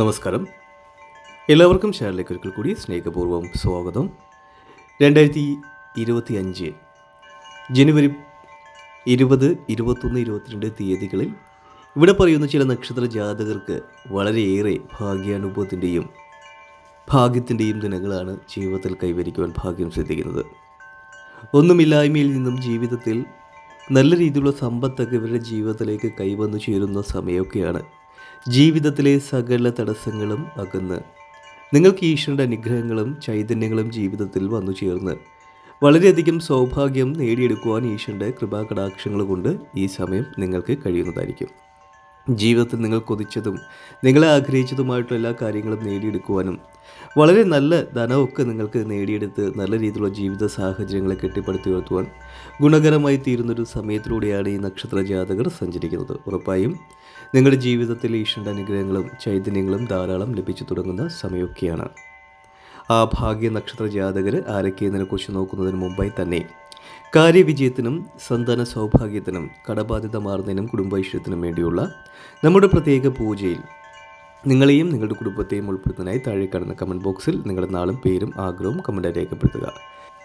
നമസ്കാരം. എല്ലാവർക്കും ചാനലിലേക്ക് ഒരിക്കൽ കൂടി സ്നേഹപൂർവം സ്വാഗതം. രണ്ടായിരത്തി ഇരുപത്തി അഞ്ച് ജനുവരി ഇരുപത് ഇരുപത്തൊന്ന് ഇരുപത്തിരണ്ട് തീയതികളിൽ ഇവിടെ പറയുന്ന ചില നക്ഷത്ര ജാതകർക്ക് വളരെയേറെ ഭാഗ്യാനുഭവത്തിന്റെയും ഭാഗ്യത്തിന്റെയും ദിനങ്ങളാണ് ജീവിതത്തിൽ കൈവരിക്കുവാൻ ഭാഗ്യം സിദ്ധിക്കുന്നത്. ഒന്നുമില്ലായ്മയിൽ നിന്നും ജീവിതത്തിൽ നല്ല രീതിയിലുള്ള സമ്പത്തൊക്കെ ഇവരുടെ ജീവിതത്തിലേക്ക് കൈവന്നു ചേരുന്ന സമയമൊക്കെയാണ് ജീവിതത്തിലെ സകല തടസ്സങ്ങളും അകന്ന്. നിങ്ങൾക്ക് ഈശ്വരന്റെ അനുഗ്രഹങ്ങളും ചൈതന്യങ്ങളും ജീവിതത്തിൽ വന്നു ചേർന്ന്. വളരെയധികം സൗഭാഗ്യം നേടിയെടുക്കുവാൻ ഈശ്വരന്റെ കൃപാകടാക്ഷങ്ങൾ കൊണ്ട് ഈ സമയം നിങ്ങൾക്ക് കഴിയുന്നതായിരിക്കും. ജീവിതത്തിൽ നിങ്ങൾ കൊതിച്ചതും നിങ്ങൾ ആഗ്രഹിച്ചതുമായിട്ടുള്ള എല്ലാ കാര്യങ്ങളും നേടിയെടുക്കുവാനും വളരെ നല്ല ധനമൊക്കെ നിങ്ങൾക്ക് നേടിയെടുത്ത് നല്ല രീതിയിലുള്ള ജീവിത സാഹചര്യങ്ങളെ കെട്ടിപ്പടുത്തി ഉയർത്തുവാൻ ഗുണകരമായി തീരുന്നൊരു സമയത്തിലൂടെയാണ് ഈ നക്ഷത്ര ജാതകർ സഞ്ചരിക്കുന്നത്. ഉറപ്പായും നിങ്ങളുടെ ജീവിതത്തിൽ ഈശ്വരന്റെ അനുഗ്രഹങ്ങളും ചൈതന്യങ്ങളും ധാരാളം ലഭിച്ചു തുടങ്ങുന്ന സമയമൊക്കെയാണ്. ആ ഭാഗ്യ നക്ഷത്ര ജാതകർ ആരൊക്കെ എന്നതിനെക്കുറിച്ച് നോക്കുന്നതിന് മുമ്പായി തന്നെ കാര്യവിജയത്തിനും സന്താന സൗഭാഗ്യത്തിനും കടബാധ്യത മാറുന്നതിനും കുടുംബൈശ്വര്യത്തിനും വേണ്ടിയുള്ള നമ്മുടെ പ്രത്യേക പൂജയിൽ നിങ്ങളെയും നിങ്ങളുടെ കുടുംബത്തെയും ഉൾപ്പെടുത്തുന്നതിനായി താഴെ കാണുന്ന കമന്റ് ബോക്സിൽ നിങ്ങളുടെ നാളും പേരും ആഗ്രഹവും കമന്റായി രേഖപ്പെടുത്തുക.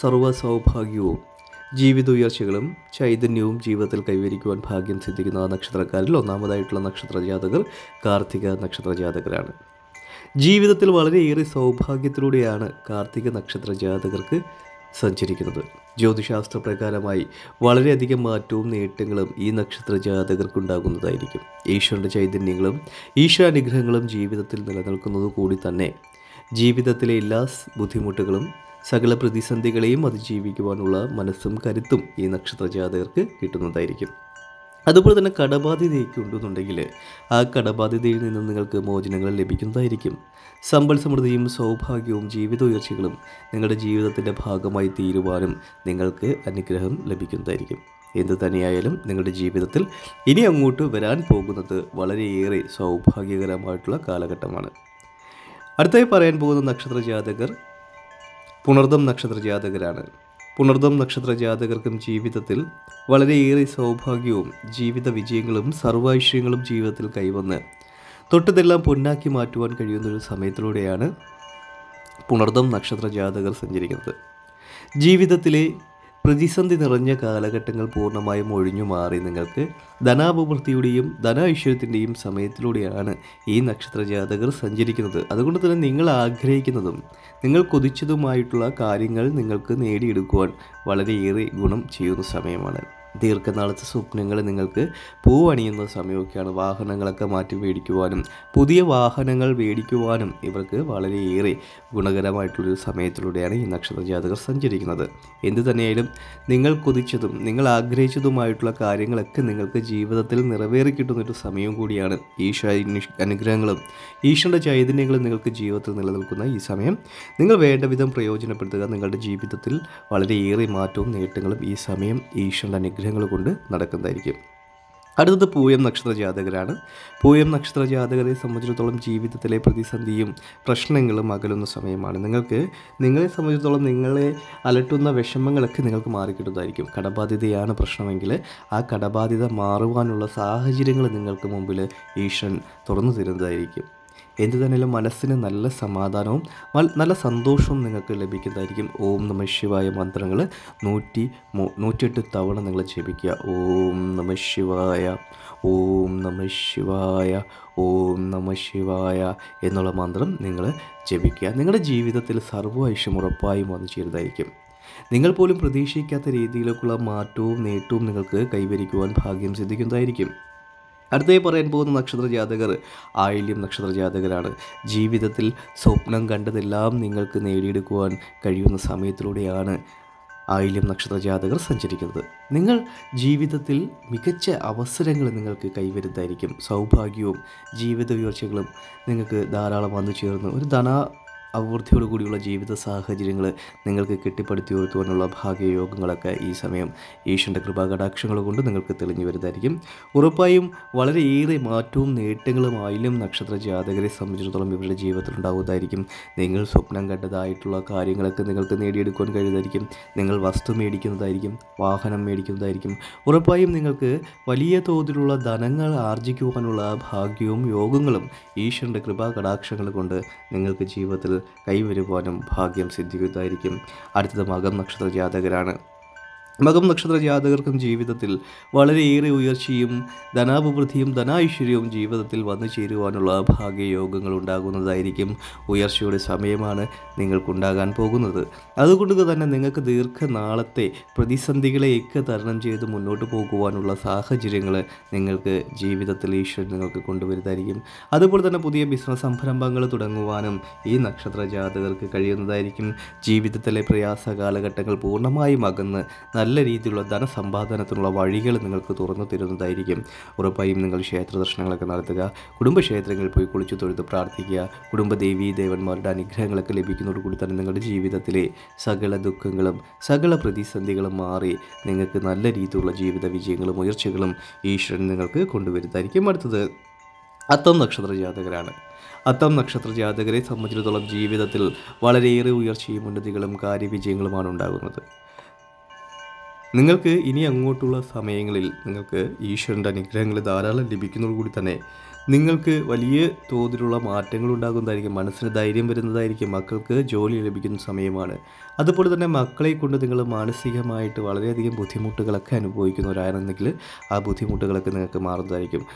സർവ സൗഭാഗ്യവും ജീവിത ഉയർച്ചകളും ചൈതന്യവും ജീവിതത്തിൽ കൈവരിക്കുവാൻ ഭാഗ്യം സിദ്ധിക്കുന്ന നക്ഷത്രക്കാരിൽ ഒന്നാമതായിട്ടുള്ള നക്ഷത്ര ജാതകർ കാർത്തിക നക്ഷത്ര ജാതകരാണ് ജീവിതത്തിൽ വളരെയേറെ സൗഭാഗ്യത്തിലൂടെയാണ് കാർത്തിക നക്ഷത്ര ജാതകർക്ക് സഞ്ചരിക്കുന്നത്. ജ്യോതിശാസ്ത്ര പ്രകാരമായി വളരെയധികം മാറ്റവും നേട്ടങ്ങളും ഈ നക്ഷത്ര ജാതകർക്കുണ്ടാകുന്നതായിരിക്കും ഈശ്വരന്റെ ചൈതന്യങ്ങളും ഈശ്വരാനുഗ്രഹങ്ങളും ജീവിതത്തിൽ നിലനിൽക്കുന്നത് കൂടി തന്നെ ജീവിതത്തിലെ എല്ലാ ബുദ്ധിമുട്ടുകളും സകല പ്രതിസന്ധികളെയും അതിജീവിക്കുവാനുള്ള മനസ്സും കരുത്തും ഈ നക്ഷത്ര ജാതകർക്ക് കിട്ടുന്നതായിരിക്കും. അതുപോലെ തന്നെ കടബാധ്യതയൊക്കെ ഉണ്ടെന്നുണ്ടെങ്കിൽ ആ കടബാധ്യതയിൽ നിന്ന് നിങ്ങൾക്ക് മോചനങ്ങൾ ലഭിക്കുന്നതായിരിക്കും. സമ്പൽ സമൃദ്ധിയും സൗഭാഗ്യവും ജീവിത ഉയർച്ചകളും നിങ്ങളുടെ ജീവിതത്തിന്റെ ഭാഗമായി തീരുവാനും നിങ്ങൾക്ക് അനുഗ്രഹം ലഭിക്കുന്നതായിരിക്കും. എന്ത് തന്നെയായാലും നിങ്ങളുടെ ജീവിതത്തിൽ ഇനി അങ്ങോട്ട് വരാൻ പോകുന്നത് വളരെയേറെ സൗഭാഗ്യകരമായിട്ടുള്ള കാലഘട്ടമാണ്. അടുത്തായി പറയാൻ പോകുന്ന നക്ഷത്ര ജാതകർ പുണർദം നക്ഷത്ര ജാതകരാണ്. പുണർദം നക്ഷത്ര ജാതകർക്കും ജീവിതത്തിൽ വളരെയേറെ സൗഭാഗ്യവും ജീവിത വിജയങ്ങളും സർവൈശ്വര്യങ്ങളും ജീവിതത്തിൽ കൈവന്ന് തൊട്ടതെല്ലാം പൊന്നാക്കി മാറ്റുവാൻ കഴിയുന്നൊരു സമയത്തിലൂടെയാണ് പുണർദം നക്ഷത്ര ജാതകർ സഞ്ചരിക്കുന്നത്. ജീവിതത്തിലെ പ്രതിസന്ധി നിറഞ്ഞ കാലഘട്ടങ്ങൾ പൂർണമായും ഒഴിഞ്ഞു മാറി നിങ്ങൾക്ക് ധനാഭിവൃദ്ധിയുടെയും ധനൈശ്വര്യത്തിന്റെയും സമയത്തിലൂടെയാണ് ഈ നക്ഷത്ര ജാതകർ സഞ്ചരിക്കുന്നത്. അതുകൊണ്ട് തന്നെ നിങ്ങൾ ആഗ്രഹിക്കുന്നതും നിങ്ങൾ കൊതിച്ചതുമായിട്ടുള്ള കാര്യങ്ങൾ നിങ്ങൾക്ക് നേടിയെടുക്കുവാൻ വളരെയേറെ ഗുണം ചെയ്യുന്ന സമയമാണ്. ദീർഘനാളത്തെ സ്വപ്നങ്ങൾ നിങ്ങൾക്ക് പൂവണിയുന്ന സമയമൊക്കെയാണ് വാഹനങ്ങളൊക്കെ മാറ്റി മേടിക്കുവാനും പുതിയ വാഹനങ്ങൾ മേടിക്കുവാനും ഇവർക്ക് വളരെയേറെ ഗുണകരമായിട്ടുള്ളൊരു സമയത്തിലൂടെയാണ് ഈ നക്ഷത്ര ജാതകർ സഞ്ചരിക്കുന്നത്. എന്തു തന്നെയായാലും നിങ്ങൾ കൊതിച്ചതും നിങ്ങൾ ആഗ്രഹിച്ചതുമായിട്ടുള്ള കാര്യങ്ങളൊക്കെ നിങ്ങൾക്ക് ജീവിതത്തിൽ നിറവേറി കിട്ടുന്നൊരു സമയം കൂടിയാണ് ഈശ്വര അനുഗ്രഹങ്ങളും ഈശ്വരന്റെ ചൈതന്യങ്ങളും നിങ്ങൾക്ക് ജീവിതത്തിൽ നിലനിൽക്കുന്ന ഈ സമയം. നിങ്ങൾ വേണ്ട വിധം പ്രയോജനപ്പെടുത്തുക നിങ്ങളുടെ ജീവിതത്തിൽ വളരെയേറെ മാറ്റവും നേട്ടങ്ങളും ഈ സമയം ഈശ്വരന്റെ അനുഗ്രഹങ്ങൾ കൊണ്ട് നടക്കുന്നതായിരിക്കും. അടുത്തത് പൂയം നക്ഷത്ര ജാതകരാണ്. പൂയം നക്ഷത്ര ജാതകരെ സംബന്ധിച്ചിടത്തോളം ജീവിതത്തിലെ പ്രതിസന്ധിയും പ്രശ്നങ്ങളും അകലുന്ന സമയമാണ്. നിങ്ങൾക്ക് നിങ്ങളെ സംബന്ധിച്ചിടത്തോളം നിങ്ങളെ അലട്ടുന്ന വിഷമങ്ങളൊക്കെ നിങ്ങൾക്ക് മാറിക്കിട്ടുന്നതായിരിക്കും. കടബാധ്യതയാണ് പ്രശ്നമെങ്കിൽ ആ കടബാധ്യത മാറുവാനുള്ള സാഹചര്യങ്ങൾ നിങ്ങൾക്ക് മുമ്പിൽ ഈശ്വരൻ തുറന്നു തരുന്നതായിരിക്കും. എന്തു തന്നെയാലും മനസ്സിന് നല്ല സമാധാനവും നല്ല സന്തോഷവും നിങ്ങൾക്ക് ലഭിക്കുന്നതായിരിക്കും. ഓം നമ ശിവായ മന്ത്രങ്ങൾ. നൂറ്റി നൂറ്റിയെട്ട് തവണ നിങ്ങൾ ജപിക്കുക. ഓം നമ ശിവായ ഓം നമ ശിവായ ഓം നമ ശിവായ എന്നുള്ള മന്ത്രം നിങ്ങൾ ജപിക്കുക. നിങ്ങളുടെ ജീവിതത്തിൽ സർവ ഉറപ്പായും വന്നു ചേരുന്നതായിരിക്കും. നിങ്ങൾ പോലും പ്രതീക്ഷിക്കാത്ത രീതിയിലേക്കുള്ള മാറ്റവും നേട്ടവും നിങ്ങൾക്ക് കൈവരിക്കുവാൻ ഭാഗ്യം സിദ്ധിക്കുന്നതായിരിക്കും. അടുത്തതായി പറയാൻ പോകുന്ന നക്ഷത്ര ജാതകർ ആയില്യം നക്ഷത്ര ജാതകരാണ് ജീവിതത്തിൽ സ്വപ്നം കണ്ടതെല്ലാം നിങ്ങൾക്ക് നേടിയെടുക്കുവാൻ കഴിയുന്ന സമയത്തിലൂടെയാണ് ആയില്യം നക്ഷത്ര ജാതകർ സഞ്ചരിക്കുന്നത്. നിങ്ങൾ ജീവിതത്തിൽ മികച്ച അവസരങ്ങൾ നിങ്ങൾക്ക് കൈവരുന്നതായിരിക്കും. സൗഭാഗ്യവും ജീവിത ഉയർച്ചകളും നിങ്ങൾക്ക് ധാരാളം വന്നു ചേർന്ന് ഒരു ധന അഭിവൃദ്ധിയോടു കൂടിയുള്ള ജീവിത സാഹചര്യങ്ങൾ നിങ്ങൾക്ക് കെട്ടിപ്പടുത്തി ഉയർത്തുവാനുള്ള ഭാഗ്യയോഗങ്ങളൊക്കെ ഈ സമയം ഈശ്വരന്റെ കൃപാകടാക്ഷങ്ങൾ കൊണ്ട് നിങ്ങൾക്ക് തെളിഞ്ഞു വരുന്നതായിരിക്കും. ഉറപ്പായും വളരെയേറെ മാറ്റവും നേട്ടങ്ങളും ആയിലും നക്ഷത്ര ജാതകരെ സംബന്ധിച്ചിടത്തോളം ഇവരുടെ ജീവിതത്തിൽ ഉണ്ടാവുന്നതായിരിക്കും. നിങ്ങൾ സ്വപ്നം കണ്ടതായിട്ടുള്ള കാര്യങ്ങളൊക്കെ നിങ്ങൾക്ക് നേടിയെടുക്കുവാൻ കഴിയുന്നതായിരിക്കും. നിങ്ങൾ വസ്തു മേടിക്കുന്നതായിരിക്കും വാഹനം മേടിക്കുന്നതായിരിക്കും. ഉറപ്പായും നിങ്ങൾക്ക് വലിയ തോതിലുള്ള ധനങ്ങൾ ആർജിക്കുവാനുള്ള ഭാഗ്യവും യോഗങ്ങളും ഈശ്വരന്റെ കൃപാ കടാക്ഷങ്ങൾ കൊണ്ട് നിങ്ങൾക്ക് ജീവിതത്തിൽ കൈവരുവാനും ഭാഗ്യം സിദ്ധിക്കുന്നതായിരിക്കും. അടുത്തത് മകം നക്ഷത്ര ജാതകരാണ്. മകം നക്ഷത്ര ജാതകർക്കും ജീവിതത്തിൽ വളരെയേറെ ഉയർച്ചയും ധനാഭിവൃദ്ധിയും ധനാഐശ്വര്യവും ജീവിതത്തിൽ വന്നു ചേരുവാനുള്ള ഭാഗ്യയോഗങ്ങൾ ഉണ്ടാകുന്നതായിരിക്കും ഉയർച്ചയുടെ സമയമാണ് നിങ്ങൾക്കുണ്ടാകാൻ പോകുന്നത്. അതുകൊണ്ട് തന്നെ നിങ്ങൾക്ക് ദീർഘനാളത്തെ പ്രതിസന്ധികളെയൊക്കെ തരണം ചെയ്ത് മുന്നോട്ട് പോകുവാനുള്ള സാഹചര്യങ്ങൾ നിങ്ങൾക്ക് ജീവിതത്തിൽ ഈശ്വരൻ നിങ്ങൾക്ക് കൊണ്ടുവരുന്നതായിരിക്കും. അതുപോലെ തന്നെ പുതിയ ബിസിനസ് സംരംഭങ്ങൾ തുടങ്ങുവാനും ഈ നക്ഷത്ര ജാതകർക്ക് കഴിയുന്നതായിരിക്കും. ജീവിതത്തിലെ പ്രയാസ കാലഘട്ടങ്ങൾ പൂർണമായും അകന്ന് നല്ല രീതിയിലുള്ള ധനസമ്പാദനത്തിനുള്ള വഴികൾ നിങ്ങൾക്ക് തുറന്നു തരുന്നതായിരിക്കും. ഉറപ്പായും നിങ്ങൾ ക്ഷേത്ര ദർശനങ്ങളൊക്കെ നടത്തുക കുടുംബക്ഷേത്രങ്ങളിൽ പോയി കുളിച്ചു തൊഴുത് പ്രാർത്ഥിക്കുക കുടുംബദേവി ദേവന്മാരുടെ അനുഗ്രഹങ്ങളൊക്കെ ലഭിക്കുന്നതോടുകൂടി തന്നെ നിങ്ങളുടെ ജീവിതത്തിലെ സകല ദുഃഖങ്ങളും സകല പ്രതിസന്ധികളും മാറി നിങ്ങൾക്ക് നല്ല രീതിയിലുള്ള ജീവിത വിജയങ്ങളും ഉയർച്ചകളും ഈശ്വരൻ നിങ്ങൾക്ക് കൊണ്ടുവരുന്നതായിരിക്കും അടുത്തത്. അത്തം നക്ഷത്ര ജാതകരാണ്. അത്തം നക്ഷത്ര ജാതകരെ സംബന്ധിച്ചിടത്തോളം ജീവിതത്തിൽ വളരെയേറെ ഉയർച്ചയും ഉന്നതികളും കാര്യവിജയങ്ങളുമാണ് ഉണ്ടാകുന്നത്. നിങ്ങൾക്ക് ഇനി അങ്ങോട്ടുള്ള സമയങ്ങളിൽ നിങ്ങൾക്ക് ഈശ്വരന്റെ അനുഗ്രഹങ്ങൾ ധാരാളം ലഭിക്കുന്നതോടുകൂടി തന്നെ നിങ്ങൾക്ക് വലിയ തോതിലുള്ള മാറ്റങ്ങൾ ഉണ്ടാകുന്നതായിരിക്കും മനസ്സിന് ധൈര്യം വരുന്നതായിരിക്കും മക്കൾക്ക് ജോലി ലഭിക്കുന്ന സമയമാണ്. അതുപോലെ തന്നെ മക്കളെ കൊണ്ട് നിങ്ങൾ മാനസികമായിട്ട് വളരെയധികം ബുദ്ധിമുട്ടുകളൊക്കെ അനുഭവിക്കുന്നവരായിരുന്നെങ്കിൽ ആ ബുദ്ധിമുട്ടുകളൊക്കെ നിങ്ങൾക്ക് മാറുന്നതായിരിക്കും.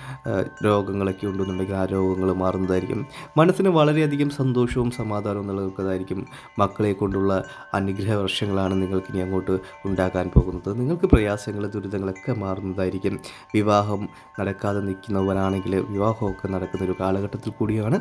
രോഗങ്ങളൊക്കെ ഉണ്ടെന്നുണ്ടെങ്കിൽ ആ രോഗങ്ങൾ മാറുന്നതായിരിക്കും. മനസ്സിന് വളരെയധികം സന്തോഷവും സമാധാനവും നൽകുന്നതായിരിക്കും മക്കളെ കൊണ്ടുള്ള അനുഗ്രഹ വർഷങ്ങളാണ് നിങ്ങൾക്ക് ഇനി അങ്ങോട്ട് ഉണ്ടാക്കാൻ പോകുന്നത്. നിങ്ങൾക്ക് പ്രയാസങ്ങൾ ദുരിതങ്ങളൊക്കെ മാറുന്നതായിരിക്കും. വിവാഹം നടക്കാതെ നിൽക്കുന്നവരാണെങ്കിൽ വിവാഹമൊക്കെ നടക്കുന്ന ഒരു കാലഘട്ടത്തിൽ കൂടിയാണ്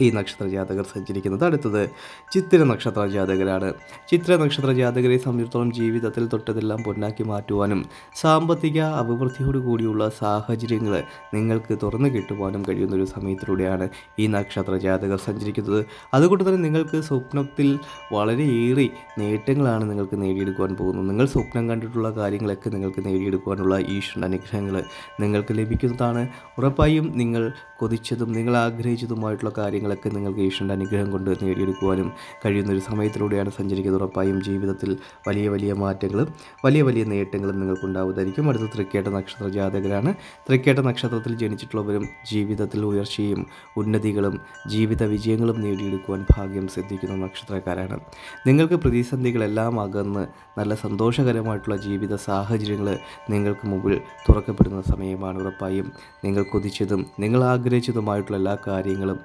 ഈ നക്ഷത്ര ജാതകർ സഞ്ചരിക്കുന്നത്. അടുത്തത് ചിത്ര നക്ഷത്ര ജാതകരാണ്. ചിത്ര നക്ഷത്ര ജാതകരെ സംബന്ധിച്ചിടത്തോളം ജീവിതത്തിൽ തൊട്ടതെല്ലാം പൊന്നാക്കി മാറ്റുവാനും സാമ്പത്തിക അഭിവൃദ്ധിയോട് കൂടിയുള്ള സാഹചര്യങ്ങൾ നിങ്ങൾക്ക് തുറന്നു കിട്ടുവാനും കഴിയുന്ന ഒരു സമയത്തിലൂടെയാണ് ഈ നക്ഷത്ര ജാതകർ സഞ്ചരിക്കുന്നത്. അതുകൊണ്ട് തന്നെ നിങ്ങൾക്ക് സ്വപ്നത്തിൽ വളരെയേറെ നേട്ടങ്ങളാണ് നിങ്ങൾക്ക് നേടിയെടുക്കുവാൻ പോകുന്നത്. നിങ്ങൾ സ്വപ്നം കണ്ടിട്ടുള്ള കാര്യങ്ങളൊക്കെ നിങ്ങൾക്ക് നേടിയെടുക്കുവാനുള്ള ഈശ്വരന്റെ അനുഗ്രഹങ്ങൾ നിങ്ങൾക്ക് ലഭിക്കുന്നതാണ്. ഉറപ്പായും നിങ്ങൾ കൊതിച്ചതും നിങ്ങൾ ആഗ്രഹിച്ചതുമായിട്ടുള്ള കാര്യങ്ങളൊക്കെ നിങ്ങൾക്ക് ഈശ്വരന്റെ അനുഗ്രഹം കൊണ്ട് നേടിയെടുക്കുവാനും കഴിയുന്നൊരു സമയത്തിലൂടെയാണ് സഞ്ചരിക്കുന്നത് ഉറപ്പായും ജീവിതത്തിൽ വലിയ വലിയ മാറ്റങ്ങളും വലിയ വലിയ നേട്ടങ്ങളും നിങ്ങൾക്കുണ്ടാവുന്നതായിരിക്കും. അടുത്ത തൃക്കേട്ട നക്ഷത്ര ജാതകരാണ്. തൃക്കേട്ട നക്ഷത്രത്തിൽ ജനിച്ചിട്ടുള്ളവരും ജീവിതത്തിൽ ഉയർച്ചയും ഉന്നതികളും ജീവിത വിജയങ്ങളും നേടിയെടുക്കുവാൻ ഭാഗ്യം സിദ്ധിക്കുന്ന നക്ഷത്രക്കാരാണ്. നിങ്ങൾക്ക് പ്രതിസന്ധികളെല്ലാം അകന്ന് നല്ല സന്തോഷകരമായിട്ടുള്ള ജീവിത സാഹചര്യങ്ങൾ നിങ്ങൾക്ക് മുമ്പിൽ തുറക്കപ്പെടുന്ന സമയമാണ് ഉറപ്പായും. നിങ്ങൾ കൊതിച്ചതും നിങ്ങൾ ആഗ്രഹിച്ചതുമായിട്ടുള്ള എല്ലാ കാര്യങ്ങളും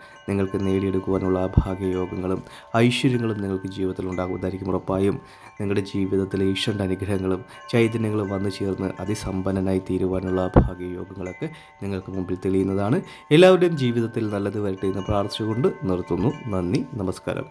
നിങ്ങൾക്ക് നേടിയെടുക്കുവാനുള്ള ഭാഗ്യയോഗങ്ങളും ഐശ്വര്യങ്ങളും നിങ്ങൾക്ക് ജീവിതത്തിൽ ഉണ്ടാകുന്നതായിരിക്കും ഉറപ്പായും. നിങ്ങളുടെ ജീവിതത്തിലെ ഈശ്വരന്റെ അനുഗ്രഹങ്ങളും ചൈതന്യങ്ങളും വന്നു ചേർന്ന് അതിസമ്പന്നനായി തീരുവാനുള്ള ഭാഗ്യയോഗങ്ങളൊക്കെ നിങ്ങൾക്ക് മുമ്പിൽ തെളിയുന്നതാണ്. എല്ലാവരുടെയും ജീവിതത്തിൽ നല്ലത് വരട്ടെ എന്ന് പ്രാർത്ഥിച്ചുകൊണ്ട് നിർത്തുന്നു. നന്ദി. നമസ്കാരം.